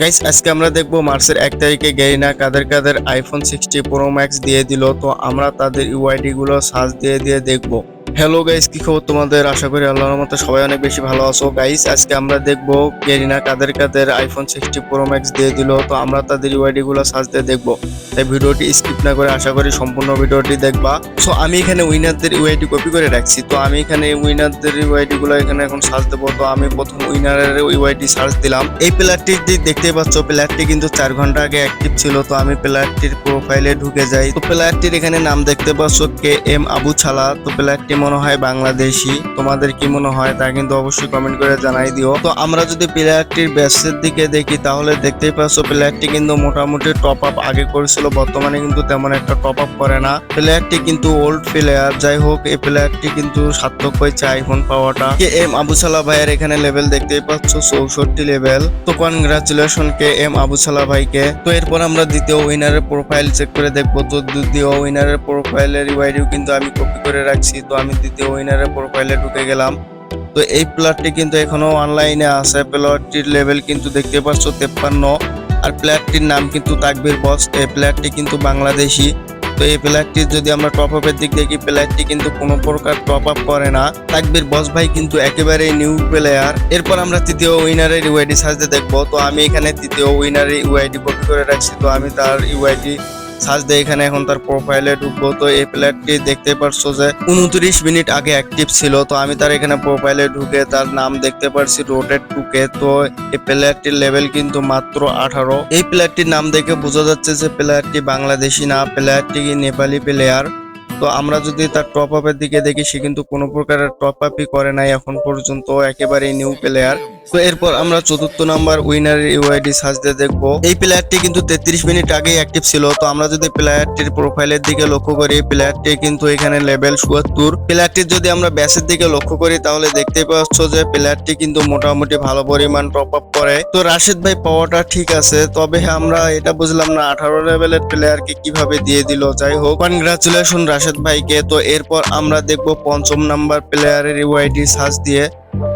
Guys আজকে আমরা দেখব মার্চের এক তারিখে গেরিনা কাদের কাদের আইফোন সিক্সটি প্রো ম্যাক্স দিয়ে দিল। তো আমরা তাদের ইউআইডি গুলো সার্চ দিয়ে দিয়ে দেখব। হ্যালো গাইস কি খবর তোমাদের? আশা করি আল্লাহর মতো সবাই অনেক বেশি ভালো আছো। গাইস আজকে আমরা দেখব গেরিনা কাদের কাদের আইফোন সিক্সটি প্রো ম্যাক্স দিয়ে দিল। তো আমরা তাদের ইউআইডি গুলো দিয়ে দেখব। তাই ভিডিওটি স্কিপ না করে আশা করি সম্পূর্ণ ভিডিওটি দেখবা। সো আমি এখানে উইনারদের ইউআইডি কপি করে রাখছি। তো আমি এখানে উইনারদের ইউআইডি গুলো এখানে এখন সার্চ দেবো। তো আমি প্রথম উইনারের ইউআইডি সার্চ দিলাম। এই প্লেয়ারটি দেখতেই পাচ্ছ প্লেয়ারটি কিন্তু চার ঘণ্টা আগে অ্যাক্টিভ ছিল। তো আমি প্লেয়ারটির প্রোফাইলে ঢুকে যাই। তো প্লেয়ারটির এখানে নাম দেখতে পাচ্ছ কে এম আবু ছালা। তো প্লেয়ারটি মনে হয় বাংলাদেশি? তোমাদের কি মনে হয়? তা কিন্তু অবশ্যই কমেন্ট করে জানাই দিও। তো আমরা যদি প্লেয়ারটির ব্যাসের দিকে দেখি, তাহলে দেখতেই পাচ্ছ প্লেয়ারটি কিন্তু মোটামুটি টপ আপ আগে করেছিল। বর্তমানে কিন্তু তেমন একটা টপ আপ করে না। প্লেয়ারটি কিন্তু ওল্ড প্লেয়ার যাই হোক, এই প্লেয়ারটি কিন্তু সার্থক হয়েছে আইফোন পাওয়াটা। কে এম আবু সালা ভাইয়ের এখানে লেভেল দেখতেই পাচ্ছ, চৌষট্টি লেভেল তো কনগ্রাচুলেশন কে এম আবু সালা ভাইকে। তো এরপর আমরা দ্বিতীয় উইনারের প্রোফাইল চেক করে দেখব। তো দ্বিতীয় উইনারের প্রোফাইলের ইউআইডিও কিন্তু আমি কপি করে রাখছি। তো আমি দ্বিতীয় উইনারের প্রোফাইলে ঢুকে গেলাম। তো এই প্লেয়ারটি কিন্তু এখনও অনলাইনে আছে। প্লেয়ারটির লেভেল কিন্তু দেখতে পাচ্ছ তেপ্পান্ন। আর প্লেয়ারটির নাম কিন্তু তাকবির বস এই প্লেয়ারটি কিন্তু বাংলাদেশি। তো এই প্লেয়ারটির যদি আমরা টপ আপের দিক দেখি প্লেয়ারটি কিন্তু কোনো প্রকার টপ আপ করে না। তাকবির বস ভাই কিন্তু একেবারে নিউ প্লেয়ার এরপর আমরা তৃতীয় উইনারের ইউআইডি সার্চে দেখব। তো আমি এখানে তৃতীয় উইনারের ইউআইডি কপি করে রাখছি। তো আমি তার ইউআইডি সার্চ দিয়ে এখানে এখন তার প্রোফাইলে ঢুকবো। তো এই প্লেয়ারটি দেখতে পারছ যে উনত্রিশ মিনিট আগে অ্যাক্টিভ ছিল। তো আমি তার এখানে প্রোফাইলে ঢুকে তার নাম দেখতে পারছি রোটেড টুকে তো এই প্লেয়ারটির লেভেল কিন্তু মাত্র আঠারো। এই প্লেয়ারটির নাম দেখে বোঝা যাচ্ছে যে প্লেয়ারটি বাংলাদেশি না প্লেয়ারটি নেপালি প্লেয়ার তো আমরা যদি তার টপ আপের দিকে দেখি, সে কিন্তু কোনো প্রকারের টপ আপই করে নাই এখন পর্যন্ত। একেবারেই নিউ প্লেয়ার তো এরপর আমরা চতুর্থ নাম্বার উইনারের ইউআইডি সার্চ দিয়ে দেখব। এই প্লেয়ারটি কিন্তু তেত্রিশ মিনিট আগেই অ্যাক্টিভ ছিল। তো আমরা যদি প্লেয়ারটির প্রোফাইলের দিকে লক্ষ্য করি প্লেয়ারটি কিন্তু এখানে লেভেল চুয়াত্তর। প্লেয়ারটির যদি আমরা ব্যাসের দিকে লক্ষ্য করি, তাহলে দেখতে পাচ্ছ যে প্লেয়ারটি কিন্তু মোটামুটি ভালো পরিমাণ টপ আপ করে। তো রাশিদ ভাই পাওয়াটা ঠিক আছে, তবে আমরা এটা বুঝলাম না, আঠারো লেভেলের প্লেয়ারকে কীভাবে দিয়ে দিল? যাই হোক কনগ্রাচুলেশন রাশেদ ভাইকে। তো এরপর আমরা দেখব পঞ্চম নাম্বার প্লেয়ারের ইউআইডি সার্চ দিয়ে।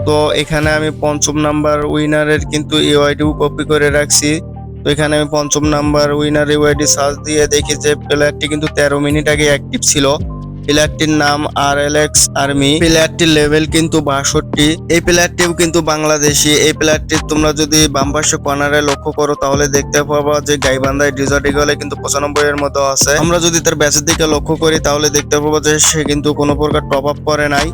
তো এখানে আমি পঞ্চম নাম্বার উইনারের কিন্তু ইউআইডিও কপি করে রাখছি। তো এখানে আমি পঞ্চম নাম্বার উইনার ইউআইডি সার্চ দিয়ে দেখি যে প্লেয়ারটি কিন্তু তেরো মিনিট আগে অ্যাক্টিভ ছিল। প্লেয়ারটির নাম আর এল এক্স আর্মি প্লেয়ারটির লেভেল কিন্তু বাষট্টি। এই প্লেয়ারটিও কিন্তু বাংলাদেশি। এই প্লেয়ারটি তোমরা যদি বাম পাশে কর্নারে লক্ষ্য করো, তাহলে দেখতে পাবা যে গাইবান্ধায় ডিজার্ট ইগলে কিন্তু পঁচানব্বই এর মতো আছে। আমরা যদি তার ব্যাচের দিকে লক্ষ্য করি, তাহলে দেখতে পাবো যে সে কিন্তু কোনো প্রকার টপ আপ করে নাই।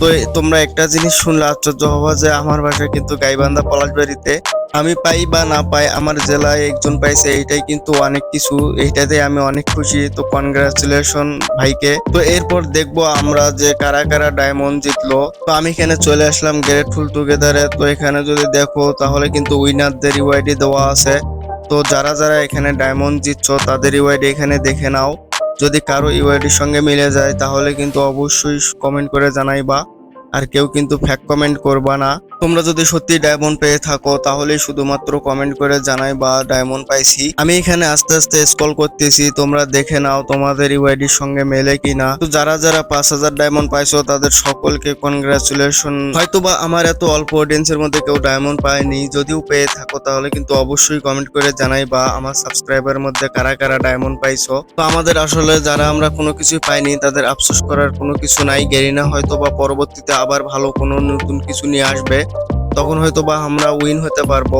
তো তোমরা একটা জিনিস শুনলে আশ্চর্য হবা যে আমার বাসায় কিন্তু গাইবান্ধা পলাশবাড়িতে আমি পাই বা না পাই, আমার জেলায় একজন পাইছে, এইটাই কিন্তু অনেক কিছু, এইটাতে আমি অনেক খুশি। তো কনগ্রাচুলেশন ভাইকে। তো এরপর দেখব আমরা যে কারা কারা ডায়মন্ড জিতলো। তো আমি এখানে চলে আসলাম গ্রেটফুল টুগেদারে তো এখানে যদি দেখো, তাহলে কিন্তু উইনারদের ইউআইডি দেওয়া আছে। তো যারা যারা এখানে ডায়মন্ড জিতছ, তাদের ইউআইডি এখানে দেখে নাও। যদি কারও ইউআইডির সঙ্গে মিলে যায়, তাহলে কিন্তু অবশ্যই কমেন্ট করে জানাইবা। আর কেউ কিন্তু ফ্যাক কমেন্ট করবা না। তোমরা যদি সত্যি ডায়মন্ড পেয়ে থাকো, তাহলে শুধুমাত্র কমেন্ট করে জানাই বা ডায়মন্ড পাইছি। আমি এখানে আস্তে আস্তে স্কল করতেছি, তোমরা দেখে নাও তোমাদের ইউআইডির সঙ্গে মেলে কিনা। তো যারা যারা পাঁচ হাজার ডায়মন্ড পাইছো, তাদের সকলকে কনগ্রাচুলেশন হয়তোবা আমার এত অল্প অডিয়েন্সের মধ্যে কেউ ডায়মন্ড পায়নি, যদিও পেয়ে থাকো, তাহলে কিন্তু অবশ্যই কমেন্ট করে জানাই বা আমার সাবস্ক্রাইবার মধ্যে কারা কারা ডায়মন্ড পাইছো। তো আমাদের আসলে যারা আমরা কোনো কিছু পাইনি, তাদের আফসোস করার কোনো কিছু নাই। গেরিনা হয়তো বা পরবর্তীতে আবার ভালো কোনো নতুন কিছু নিয়ে আসবে। তখন হয়তো বা আমরা উইন হতে পারব।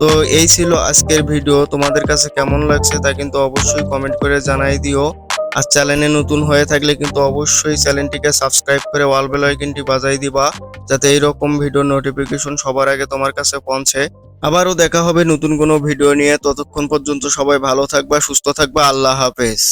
তো এই ছিল আজকের ভিডিও তোমাদের কাছে কেমন লাগছে তা কিন্তু অবশ্যই কমেন্ট করে জানাই দিও। আর চ্যানেলে নতুন হয়ে থাকলে কিন্তু অবশ্যই চ্যানেলটিকে সাবস্ক্রাইব করে ওয়াল বেল আইকনটি বাজাই দিবা, যাতে এইরকম ভিডিও নোটিফিকেশন সবার আগে তোমার কাছে পৌঁছে। আবারও দেখা হবে নতুন কোনো ভিডিও নিয়ে। ততক্ষণ পর্যন্ত সবাই ভালো থাকবা, সুস্থ থাকবা। আল্লাহ হাফেজ।